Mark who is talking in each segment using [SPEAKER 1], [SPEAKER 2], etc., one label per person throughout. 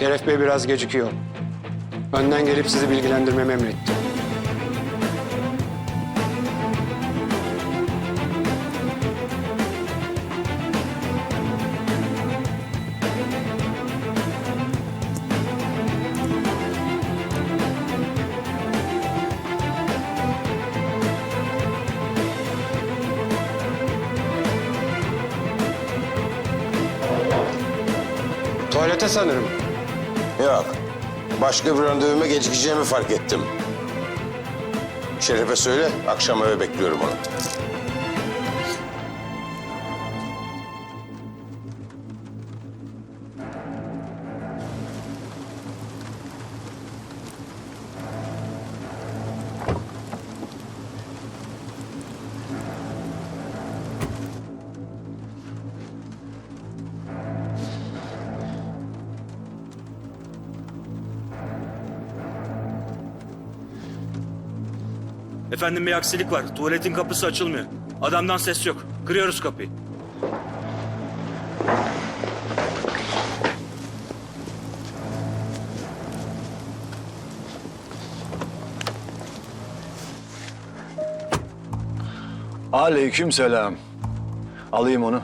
[SPEAKER 1] Şeref Bey biraz gecikiyor. Önden gelip sizi bilgilendirmemi emretti. Tuvalete sanırım.
[SPEAKER 2] Yok. Başka bir randevuma gecikeceğimi fark ettim. Şeref'e söyle, akşam eve bekliyorum onu.
[SPEAKER 3] Efendim bir aksilik var. Tuvaletin kapısı açılmıyor. Adamdan ses yok. Kırıyoruz kapıyı.
[SPEAKER 4] Aleyküm selam. Alayım onu.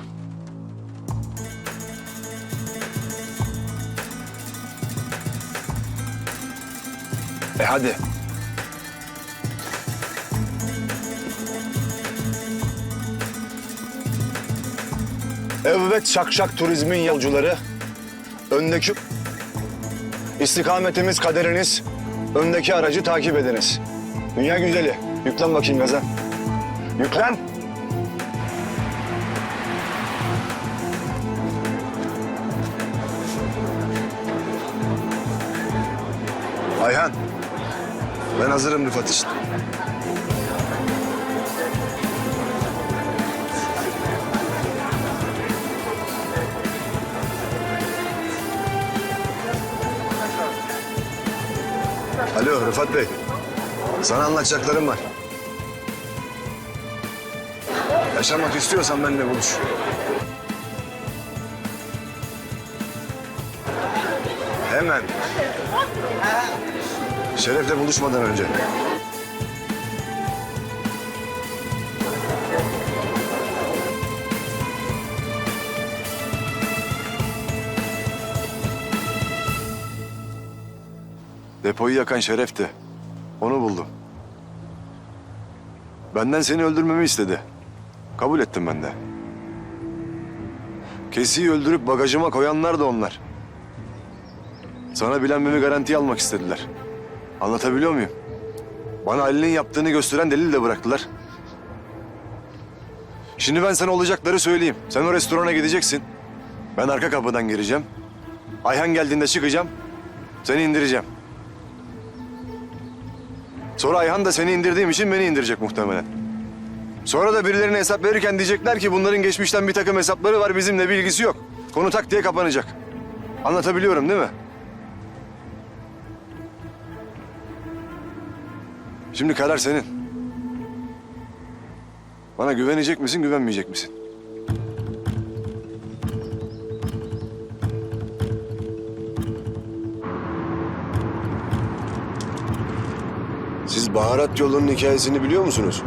[SPEAKER 4] E hadi. Evet şakşak turizmin yolcuları. Öndeki istikametimiz kaderiniz. Öndeki aracı takip ediniz. Dünya güzeli. Yüklen bakayım gaza. Yüklen. Ayhan. Ben hazırım Rıfat için. Alo Rıfat Bey. Sana anlatacaklarım var. Yaşamak istiyorsan benimle buluş. Hemen. Şeref'le buluşmadan önce. Depoyu yakan Şeref'ti. Onu buldum. Benden seni öldürmemi istedi. Kabul ettim ben de. Kesiyi öldürüp bagajıma koyanlar da onlar. Sana bilenmemi garantiye almak istediler. Anlatabiliyor muyum? Bana Ali'nin yaptığını gösteren delil de bıraktılar. Şimdi ben sana olacakları söyleyeyim. Sen o restorana gideceksin. Ben arka kapıdan gireceğim. Ayhan geldiğinde çıkacağım. Seni indireceğim. Sonra Ayhan da seni indirdiğim için beni indirecek muhtemelen. Sonra da birilerine hesap verirken diyecekler ki bunların geçmişten bir takım hesapları var bizimle bir ilgisi yok. Konu tak diye kapanacak. Anlatabiliyorum değil mi? Şimdi karar senin. Bana güvenecek misin, güvenmeyecek misin? Baharat yolunun hikayesini biliyor musunuz?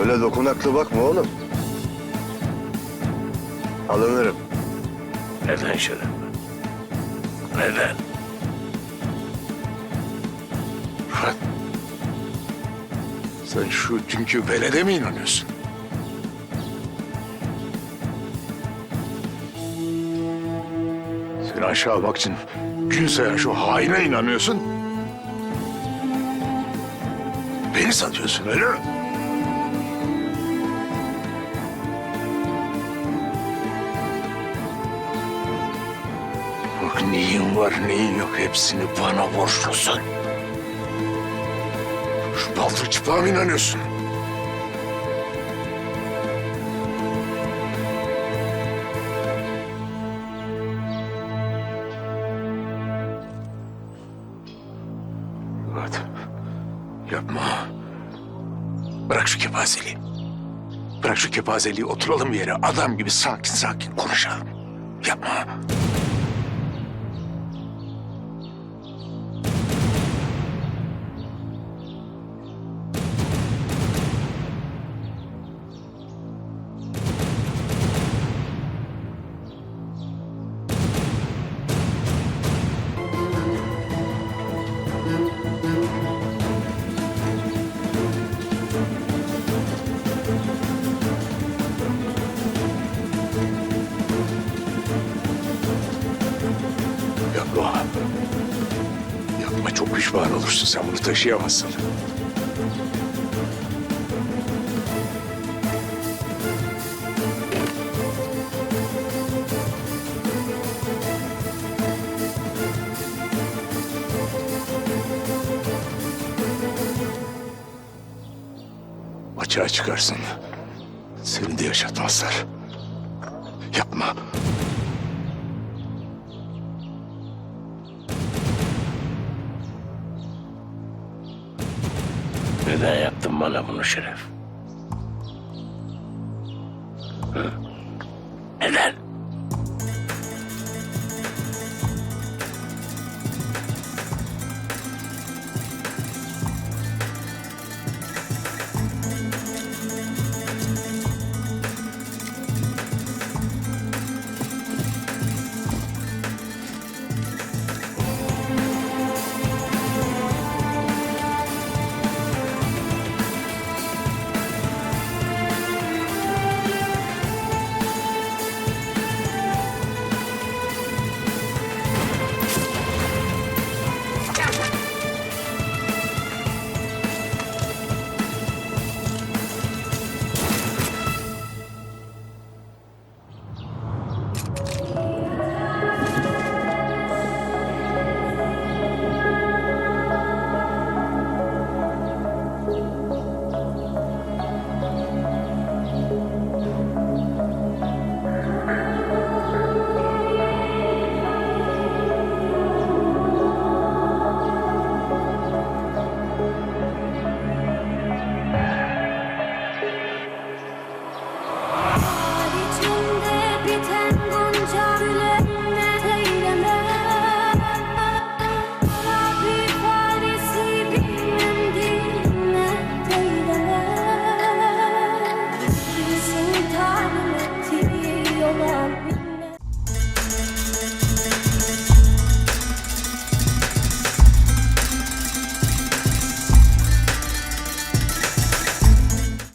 [SPEAKER 4] Öyle dokunaklı bakma oğlum. Alınırım.
[SPEAKER 2] Neden Şeref? Neden?
[SPEAKER 5] Fırat. Sen şu dünkü velede mi inanıyorsun? Sen aşağı bak için gün şu haine inanıyorsun. Beni satıyorsun öyle mi? Bak neyin var neyin yok hepsini bana borçlusun. Paltır çıplak mı inanıyorsun? Murat. Yapma. Bırak şu kepazeliği. Bırak şu kepazeliği oturalım bir yere. Adam gibi sakin sakin konuşalım. Yapma. Yapma çok pişman olursun. Sen bunu taşıyamazsın. Açığa çıkarsın. Seni de yaşatmazlar. Yapma.
[SPEAKER 6] Neden yaptın bana bunu Şeref? Hı?